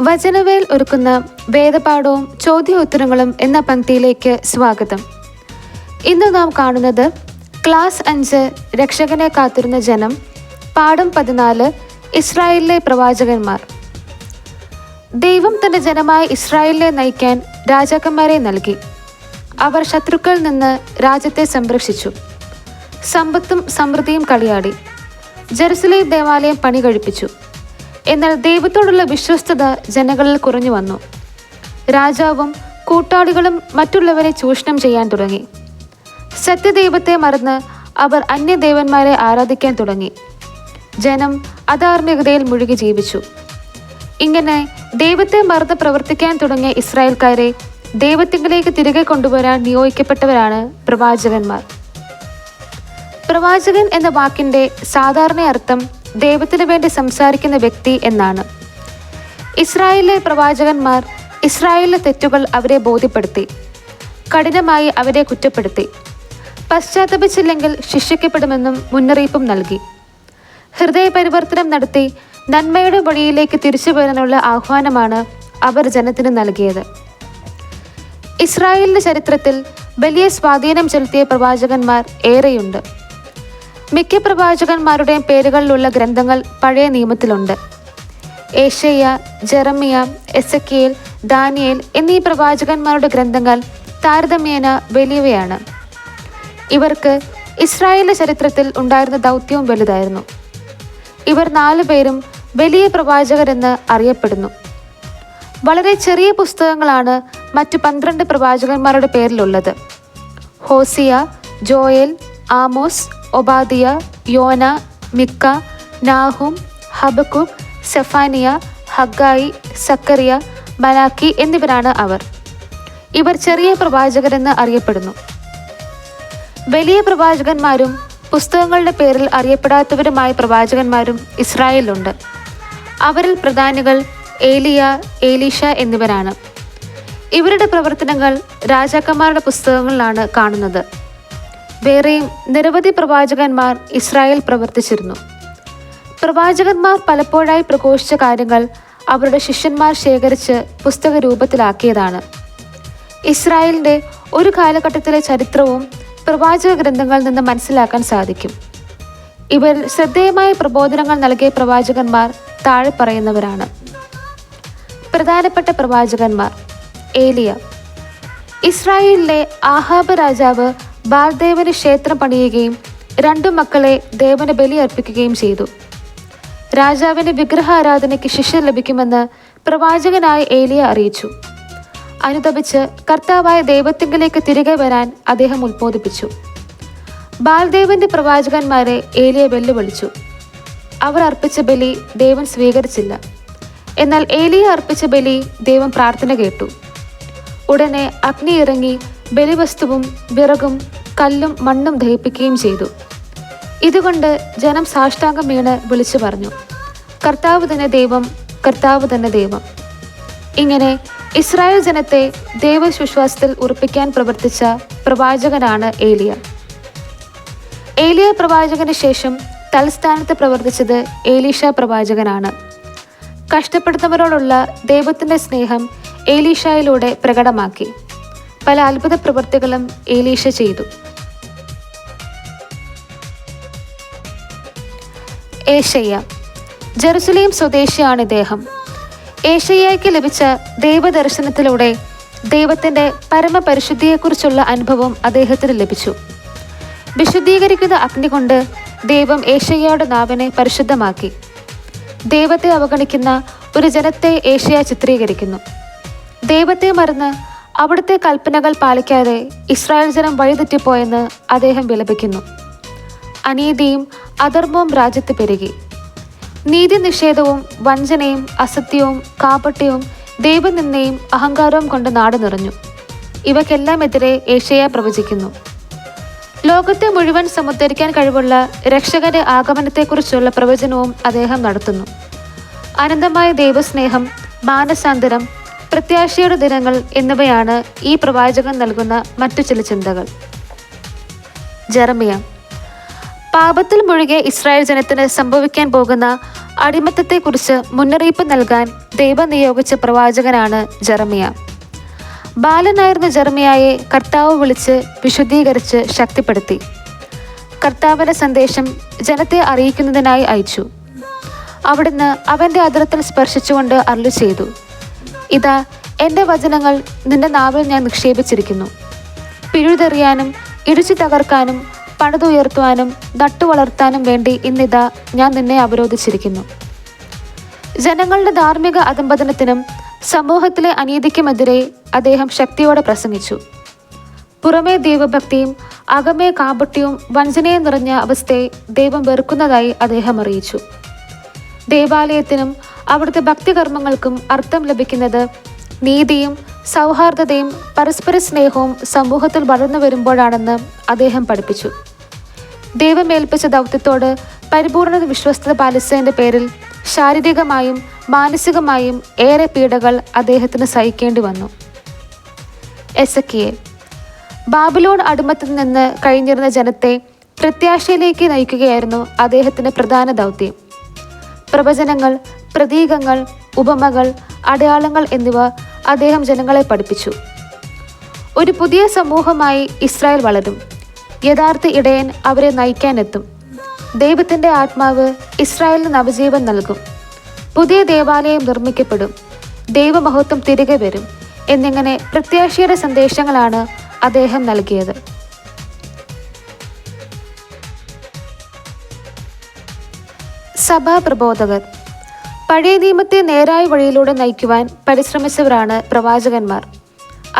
വചനവേൽ ഒരുക്കുന്ന വേദപാഠവും ചോദ്യോത്തരങ്ങളും എന്ന പങ്ക്തിയിലേക്ക് സ്വാഗതം. ഇന്ന് നാം കാണുന്നത് ക്ലാസ് അഞ്ച് രക്ഷകനെ കാത്തിരുന്ന ജനം പാഠം പതിനാല് ഇസ്രായേലിലെ പ്രവാചകന്മാർ. ദൈവം തന്റെ ജനമായ ഇസ്രായേലിനെ നയിക്കാൻ രാജാക്കന്മാരെ നൽകി. അവർ ശത്രുക്കളിൽ നിന്ന് രാജ്യത്തെ സംരക്ഷിച്ചു. സമ്പത്തും സമൃദ്ധിയും കളിയാടി. ജെറുസലേം ദേവാലയം പണി കഴിപ്പിച്ചു എന്നാൽ ദൈവത്തോടുള്ള വിശ്വസ്തത ജനങ്ങളിൽ കുറഞ്ഞു വന്നു. രാജാവും കൂട്ടാളികളും മറ്റുള്ളവരെ ചൂഷണം ചെയ്യാൻ തുടങ്ങി. സത്യദൈവത്തെ മറന്ന് അവർ അന്യദേവന്മാരെ ആരാധിക്കാൻ തുടങ്ങി. ജനം അധാർമികതയിൽ മുഴുകി ജീവിച്ചു. ഇങ്ങനെ ദൈവത്തെ മറന്ന് പ്രവർത്തിക്കാൻ തുടങ്ങിയ ഇസ്രായേൽക്കാരെ ദൈവത്തിങ്കിലേക്ക് തിരികെ കൊണ്ടുവരാൻ നിയോഗിക്കപ്പെട്ടവരാണ് പ്രവാചകന്മാർ. പ്രവാചകൻ എന്ന വാക്കിന്റെ സാധാരണ അർത്ഥം ദൈവത്തിന് വേണ്ടി സംസാരിക്കുന്ന വ്യക്തി എന്നാണ്. ഇസ്രായേലിലെ പ്രവാചകന്മാർ ഇസ്രായേലിലെ തെറ്റുകൾ അവരെ ബോധ്യപ്പെടുത്തി കഠിനമായി അവരെ കുറ്റപ്പെടുത്തി പശ്ചാത്തപിച്ചില്ലെങ്കിൽ ശിക്ഷിക്കപ്പെടുമെന്നും മുന്നറിയിപ്പും നൽകി. ഹൃദയ പരിവർത്തനം നടത്തി നന്മയുടെ വഴിയിലേക്ക് തിരിച്ചു വരാനുള്ള ആഹ്വാനമാണ് അവർ ജനത്തിന് നൽകിയത്. ഇസ്രായേലിന്റെ ചരിത്രത്തിൽ വലിയ സ്വാധീനം ചെലുത്തിയ പ്രവാചകന്മാർ ഏറെയുണ്ട്. മിക്ക പ്രവാചകന്മാരുടെയും പേരുകളിലുള്ള ഗ്രന്ഥങ്ങൾ പഴയ നിയമത്തിലുണ്ട്. ഏഷ്യ ജെറമിയ എസക്കിയേൽ ദാനിയേൽ എന്നീ പ്രവാചകന്മാരുടെ ഗ്രന്ഥങ്ങൾ താരതമ്യേന വലിയവയാണ്. ഇവർക്ക് ഇസ്രായേലിന്റെ ചരിത്രത്തിൽ ഉണ്ടായിരുന്ന ദൗത്യവും വലുതായിരുന്നു. ഇവർ നാലുപേരും വലിയ പ്രവാചകരെന്ന് അറിയപ്പെടുന്നു. വളരെ ചെറിയ പുസ്തകങ്ങളാണ് മറ്റ് പന്ത്രണ്ട് പ്രവാചകന്മാരുടെ പേരിലുള്ളത്. Hosea Joel Amos Obadiah Jonah Micah Nahum Habakkuk Zephaniah Haggai Zechariah Malachi എന്നിവരാണ് അവർ. ഇവർ ചെറിയ പ്രവാചകരെന്ന് അറിയപ്പെടുന്നു. വലിയ പ്രവാചകന്മാരും പുസ്തകങ്ങളുടെ പേരിൽ അറിയപ്പെടാത്തവരുമായ പ്രവാചകന്മാരും ഇസ്രായേലുണ്ട് അവരിൽ പ്രധാനികൾ ഏലിയ ഏലീഷ എന്നിവരാണ്. ഇവരുടെ പ്രവർത്തനങ്ങൾ രാജാക്കന്മാരുടെ പുസ്തകങ്ങളിലാണ് കാണുന്നത്. വേറെയും നിരവധി പ്രവാചകന്മാർ ഇസ്രായേൽ പ്രവർത്തിച്ചിരുന്നു. പ്രവാചകന്മാർ പലപ്പോഴായി പ്രഘോഷിച്ച കാര്യങ്ങൾ അവരുടെ ശിഷ്യന്മാർ ശേഖരിച്ച് പുസ്തക രൂപത്തിലാക്കിയതാണ് ഇസ്രായേലിന്റെ ഒരു കാലഘട്ടത്തിലെ ചരിത്രവും പ്രവാചക ഗ്രന്ഥങ്ങളിൽ നിന്ന് മനസ്സിലാക്കാൻ സാധിക്കും. ഇവർ ശ്രദ്ധേയമായ പ്രബോധനങ്ങൾ നൽകിയ പ്രവാചകന്മാർ താഴെ പറയുന്നവരാണ്. പ്രധാനപ്പെട്ട പ്രവാചകന്മാർ ഏലിയ. ഇസ്രായേലിലെ ആഹാബ് രാജാവ് ബാൽദേവന് ക്ഷേത്രം പണിയുകയും രണ്ടു മക്കളെ ദേവന് ബലിയർപ്പിക്കുകയും ചെയ്തു. രാജാവിന് വിഗ്രഹാരാധനയ്ക്ക് ശിക്ഷ ലഭിക്കുമെന്ന് പ്രവാചകനായ ഏലിയ അറിയിച്ചു. അനുതപിച്ച് കർത്താവായ ദൈവത്തിങ്കിലേക്ക് തിരികെ വരാൻ അദ്ദേഹം ഉത്ബോധിപ്പിച്ചു. ബാൽദേവന്റെ പ്രവാചകന്മാരെ ഏലിയ വെല്ലുവിളിച്ചു. അവർ അർപ്പിച്ച ബലി ദേവൻ സ്വീകരിച്ചില്ല. എന്നാൽ ഏലിയ അർപ്പിച്ച ബലി ദൈവം പ്രാർത്ഥന കേട്ടു. ഉടനെ അഗ്നി ഇറങ്ങി ബലിവസ്തുവും വിറകും കല്ലും മണ്ണും ദഹിപ്പിക്കുകയും ചെയ്തു. ഇതുകൊണ്ട് ജനം സാഷ്ടാംഗം വീണ് വിളിച്ചു പറഞ്ഞു. കർത്താവ് തന്നെ ദൈവം കർത്താവ് തന്നെ ദൈവം. ഇങ്ങനെ ഇസ്രായേൽ ജനത്തെ ദൈവവിശ്വാസത്തിൽ ഉറപ്പിക്കാൻ പ്രവർത്തിച്ച പ്രവാചകനാണ് ഏലിയ. ഏലിയ പ്രവാചകന് ശേഷം തലസ്ഥാനത്ത് പ്രവർത്തിച്ചത് ഏലീഷ പ്രവാചകനാണ്. കഷ്ടപ്പെടുന്നവരോടുള്ള ദൈവത്തിന്റെ സ്നേഹം ഏലീഷയിലൂടെ പ്രകടമാക്കി. പല അത്ഭുത പ്രവൃത്തികളും ഏലീഷ ചെയ്തു. ഏഷയ്യ ജെറുസലേം സ്വദേശിയാണ് ഇദ്ദേഹം. ഏഷയ്യയ്ക്ക് ലഭിച്ച ദൈവദർശനത്തിലൂടെ ദൈവത്തിന്റെ പരമപരിശുദ്ധിയെക്കുറിച്ചുള്ള അനുഭവം അദ്ദേഹത്തിന് ലഭിച്ചു. വിശുദ്ധീകരിക്കുന്ന അഗ്നി കൊണ്ട് ദൈവം ഏഷയ്യയുടെ നാവിനെ പരിശുദ്ധമാക്കി. ദൈവത്തെ അവഗണിക്കുന്ന ഒരു ജനത്തെ ഏഷ്യ ചിത്രീകരിക്കുന്നു. ദൈവത്തെ മറന്ന് അവിടുത്തെ കൽപ്പനകൾ പാലിക്കാതെ ഇസ്രായേൽ ജനം വഴിതെറ്റിപ്പോയെന്ന് അദ്ദേഹം വിലപിക്കുന്നു. അനീതിയും അധർമ്മവും രാജ്യത്ത് പെരുകി. നീതി നിഷേധവും വഞ്ചനയും അസത്യവും കാപട്യവും ദൈവനിന്ദയും അഹങ്കാരവും കൊണ്ട് നാട് നിറഞ്ഞു. ഇവയ്ക്കെല്ലാമെതിരെ ഏഷ്യ പ്രവചിക്കുന്നു. ലോകത്തെ മുഴുവൻ സമുദ്ധരിക്കാൻ കഴിവുള്ള രക്ഷകന്റെ ആഗമനത്തെക്കുറിച്ചുള്ള പ്രവചനവും അദ്ദേഹം നടത്തുന്നു. അനന്തമായ ദൈവസ്നേഹം മാനസാന്തരം പ്രത്യാശയുടെ ദിനങ്ങൾ എന്നിവയാണ് ഈ പ്രവാചകൻ നൽകുന്ന മറ്റു ചില ചിന്തകൾ. ജെറമിയ പാപത്തിൽ മുഴുകിയ ഇസ്രായേൽ ജനത്തിന് സംഭവിക്കാൻ പോകുന്ന അടിമത്തത്തെക്കുറിച്ച് മുന്നറിയിപ്പ് നൽകാൻ ദൈവം നിയോഗിച്ച പ്രവാചകനാണ് ജെറമിയ. ബാലനായിരുന്ന ജെറമിയായെ കർത്താവ് വിളിച്ച് വിശുദ്ധീകരിച്ച് ശക്തിപ്പെടുത്തി. കർത്താവിന്റെ സന്ദേശം ജനത്തെ അറിയിക്കുന്നതിനായി അയച്ചു. അവിടുന്ന് അവന്റെ അതിരത്തിൽ സ്പർശിച്ചുകൊണ്ട് അരുളി ചെയ്തു ഇതാ എന്റെ വചനങ്ങൾ നിന്റെ നാവിൽ ഞാൻ നിക്ഷേപിച്ചിരിക്കുന്നു. പിഴുതെറിയാനും ഇടിച്ചു തകർക്കാനും പണിതുയർത്തുവാനും നട്ടുവളർത്താനും വേണ്ടി ഇന്നിതാ ഞാൻ നിന്നെ അവരോധിച്ചിരിക്കുന്നു. ജനങ്ങളുടെ ധാർമ്മിക അധംപതനത്തിനും സമൂഹത്തിലെ അനീതിക്കുമെതിരെ അദ്ദേഹം ശക്തിയോടെ പ്രസംഗിച്ചു. പുറമേ ദൈവഭക്തിയും അകമേ കാപട്യവും വഞ്ചനയും നിറഞ്ഞ അവസ്ഥയെ ദൈവം വെറുക്കുന്നതായി അദ്ദേഹം അറിയിച്ചു. ദേവാലയത്തിനും അവിടുത്തെ ഭക്തികർമ്മങ്ങൾക്കും അർത്ഥം ലഭിക്കുന്നത്. നീതിയും സൗഹാർദ്ദതയും പരസ്പര സ്നേഹവും സമൂഹത്തിൽ വളർന്നു വരുമ്പോഴാണെന്ന് അദ്ദേഹം പഠിപ്പിച്ചു. ദൈവമേൽപ്പിച്ച ദൗത്യത്തോട് പരിപൂർണ വിശ്വസ്തത പാലിച്ചതിന്റെ പേരിൽ ശാരീരികമായും മാനസികമായും ഏറെ പീഡകൾ അദ്ദേഹത്തിന് സഹിക്കേണ്ടി വന്നു. എസക്കിയെ ബാബിലോൺ അടിമത്തിൽ നിന്ന് കഴിഞ്ഞിരുന്ന ജനത്തെ പ്രത്യാശയിലേക്ക് നയിക്കുകയായിരുന്നു അദ്ദേഹത്തിന്റെ പ്രധാന ദൗത്യം. പ്രവചനങ്ങൾ പ്രതീകങ്ങൾ ഉപമകൾ അടയാളങ്ങൾ എന്നിവ അദ്ദേഹം ജനങ്ങളെ പഠിപ്പിച്ചു. ഒരു പുതിയ സമൂഹമായി ഇസ്രായേൽ വളരും. യഥാർത്ഥ ഇടയൻ അവരെ നയിക്കാനെത്തും. ദൈവത്തിന്റെ ആത്മാവ് ഇസ്രായേലിന് നവജീവൻ നൽകും. പുതിയ ദേവാലയം നിർമ്മിക്കപ്പെടും. ദൈവമഹത്വം തിരികെ വരും എന്നിങ്ങനെ പ്രത്യാശയുടെ സന്ദേശങ്ങളാണ് അദ്ദേഹം നൽകിയത്. സഭാ പ്രബോധകർ പഴയ നിയമത്തെ നേരായ വഴിയിലൂടെ നയിക്കുവാൻ പരിശ്രമിച്ചവരാണ് പ്രവാചകന്മാർ.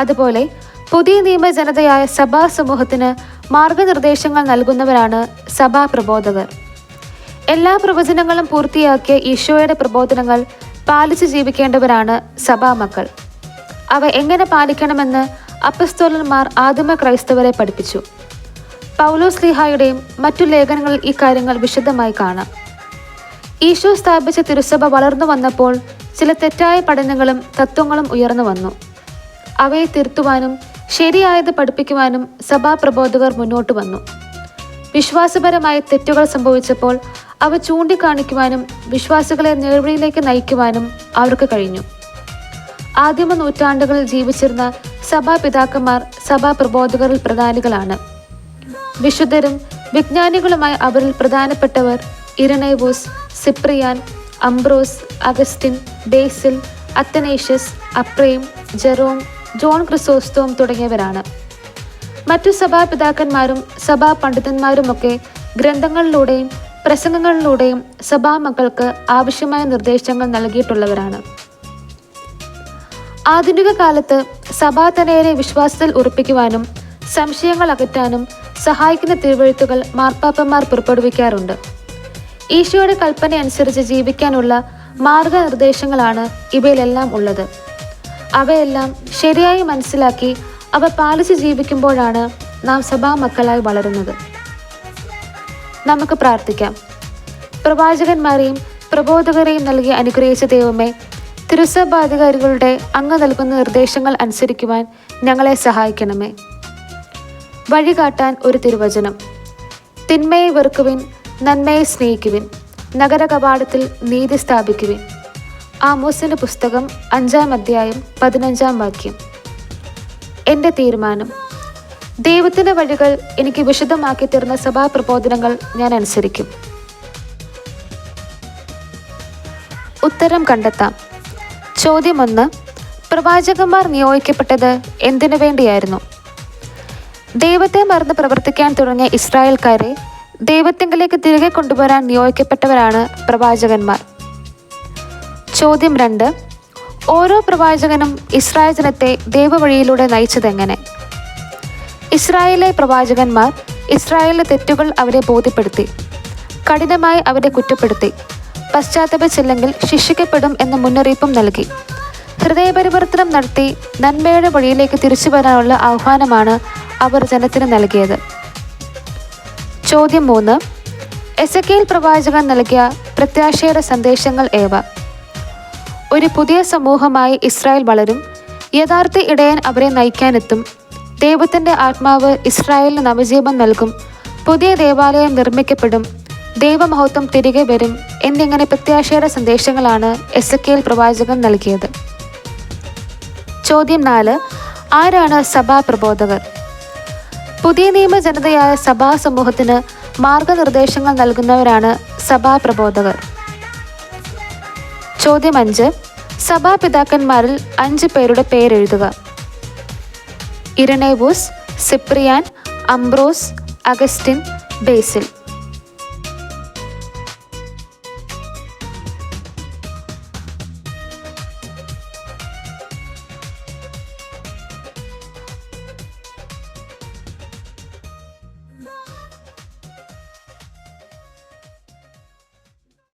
അതുപോലെ പുതിയ നിയമ ജനതയായ സഭാ സമൂഹത്തിന് മാർഗനിർദ്ദേശങ്ങൾ നൽകുന്നവരാണ് സഭാ പ്രബോധകർ. എല്ലാ പ്രവചനങ്ങളും പൂർത്തിയാക്കിയ ഈശോയുടെ പ്രബോധനങ്ങൾ പാലിച്ചു ജീവിക്കേണ്ടവരാണ് സഭാമക്കൾ അവ എങ്ങനെ പാലിക്കണമെന്ന് അപ്പസ്തോലന്മാർ ആദിമ ക്രൈസ്തവരെ പഠിപ്പിച്ചു. പൗലോസ് ലിഹായുടെയും മറ്റു ലേഖനങ്ങളിൽ ഇക്കാര്യങ്ങൾ വിശദമായി കാണാം. ഈശോ സ്ഥാപിച്ച തിരുസഭ വളർന്നു വന്നപ്പോൾ ചില തെറ്റായ പഠനങ്ങളും തത്വങ്ങളും ഉയർന്നു വന്നു. അവയെ തിരുത്തുവാനും ശരിയായത് പഠിപ്പിക്കുവാനും സഭാപ്രബോധകർ മുന്നോട്ട് വന്നു. വിശ്വാസപരമായ തെറ്റുകൾ സംഭവിച്ചപ്പോൾ അവ ചൂണ്ടിക്കാണിക്കുവാനും വിശ്വാസികളെ നേർവഴിയിലേക്ക് നയിക്കുവാനും അവർക്ക് കഴിഞ്ഞു. ആദിമ നൂറ്റാണ്ടുകളിൽ ജീവിച്ചിരുന്ന സഭാപിതാക്കന്മാർ സഭാപ്രബോധകരിൽ പ്രധാനികളാണ്. വിശുദ്ധരും വിജ്ഞാനികളുമായ അവരിൽ പ്രധാനപ്പെട്ടവർ Irenaeus Cyprian Ambrose Augustine Basil Athanasius Ephrem Jerome John Chrysostom തുടങ്ങിയവരാണ്. മറ്റു സഭാപിതാക്കന്മാരും സഭാ പണ്ഡിതന്മാരുമൊക്കെ ഗ്രന്ഥങ്ങളിലൂടെയും പ്രസംഗങ്ങളിലൂടെയും സഭാമക്കൾക്ക് ആവശ്യമായ നിർദ്ദേശങ്ങൾ നൽകിയിട്ടുള്ളവരാണ്. ആധുനിക കാലത്ത് സഭാതനയരെ വിശ്വാസത്തിൽ ഉറപ്പിക്കുവാനും സംശയങ്ങൾ അകറ്റാനും സഹായിക്കുന്ന തിരുവഴുത്തുകൾ മാർപ്പാപ്പന്മാർ പുറപ്പെടുവിക്കാറുണ്ട്. ഈശോയുടെ കൽപ്പന അനുസരിച്ച് ജീവിക്കാനുള്ള മാർഗനിർദ്ദേശങ്ങളാണ് ഇവയിലെല്ലാം ഉള്ളത്. അവയെല്ലാം ശരിയായി മനസ്സിലാക്കി അവ പാലിച്ച് ജീവിക്കുമ്പോഴാണ് നാം സഭാ മക്കളായി വളരുന്നത്. നമുക്ക് പ്രാർത്ഥിക്കാം. പ്രവാചകന്മാരെയും പ്രബോധകരെയും നൽകി അനുഗ്രഹിച്ച ദൈവമേ തിരുസഭാധികാരികളുടെ അങ്ങ് നൽകുന്ന നിർദ്ദേശങ്ങൾ അനുസരിക്കുവാൻ ഞങ്ങളെ സഹായിക്കണമേ. വഴികാട്ടാൻ ഒരു തിരുവചനം. തിന്മയെ വെറുക്കുവിൻ നന്മയെ സ്നേഹിക്കുവിൻ. നഗര കവാടത്തിൽ നീതി സ്ഥാപിക്കുവിൻ. ആമോസിന്റെ പുസ്തകം അഞ്ചാം അധ്യായം പതിനഞ്ചാം വാക്യം. എന്റെ തീരുമാനം. ദൈവത്തിന്റെ വഴികൾ എനിക്ക് വിശദമാക്കി തരുന്ന സഭാപ്രബോധനങ്ങൾ ഞാൻ അനുസരിക്കും. ഉത്തരം കണ്ടെത്താം. ചോദ്യം ഒന്ന് പ്രവാചകന്മാർ നിയോഗിക്കപ്പെട്ടത് എന്തിനു വേണ്ടിയായിരുന്നു? ദൈവത്തെ മറന്ന് പ്രവർത്തിക്കാൻ തുടങ്ങിയ ഇസ്രായേൽക്കാരെ ദൈവത്തിങ്കിലേക്ക് തിരികെ കൊണ്ടുവരാൻ നിയോഗിക്കപ്പെട്ടവരാണ് പ്രവാചകന്മാർ. ചോദ്യം രണ്ട്. ഓരോ പ്രവാചകനും ഇസ്രായേൽ ജനത്തെ ദൈവവഴിയിലൂടെ നയിച്ചതെങ്ങനെ? ഇസ്രായേലിലെ പ്രവാചകന്മാർ ഇസ്രായേലിലെ തെറ്റുകൾ അവരെ ബോധ്യപ്പെടുത്തി കഠിനമായി അവരെ കുറ്റപ്പെടുത്തി പശ്ചാത്തപിച്ചില്ലെങ്കിൽ ശിക്ഷിക്കപ്പെടും എന്ന മുന്നറിയിപ്പും നൽകി ഹൃദയപരിവർത്തനം നടത്തി നന്മയുടെ വഴിയിലേക്ക് തിരിച്ചു വരാനുള്ള ആഹ്വാനമാണ് അവർ ജനത്തിന് നൽകിയത്. ചോദ്യം മൂന്ന്. എസക്കേൽ പ്രവാചകൻ നൽകിയ പ്രത്യാശയുടെ സന്ദേശങ്ങൾ ഏവ? ഒരു പുതിയ സമൂഹമായി ഇസ്രായേൽ വളരും യഥാർത്ഥ ഇടയൻ അവരെ നയിക്കാനെത്തും ദൈവത്തിന്റെ ആത്മാവ് ഇസ്രായേലിന് നവജീവം നൽകും പുതിയ ദേവാലയം നിർമ്മിക്കപ്പെടും ദൈവമഹത്വം തിരികെ വരും എന്നിങ്ങനെ പ്രത്യാശയുടെ സന്ദേശങ്ങളാണ് എസ് കെയിൽ പ്രവാചകൻ നൽകിയത്. ചോദ്യം നാല്. ആരാണ് സഭാ പ്രബോധകർ പുതിയ നിയമ ജനതയായ സഭാ സമൂഹത്തിന് മാർഗനിർദ്ദേശങ്ങൾ നൽകുന്നവരാണ് സഭാ പ്രബോധകർ. ചോദ്യം അഞ്ച്. സഭാപിതാക്കന്മാരിൽ അഞ്ച് പേരുടെ പേരെഴുതുക. Irenaeus Cyprian Ambrose Augustine Basil.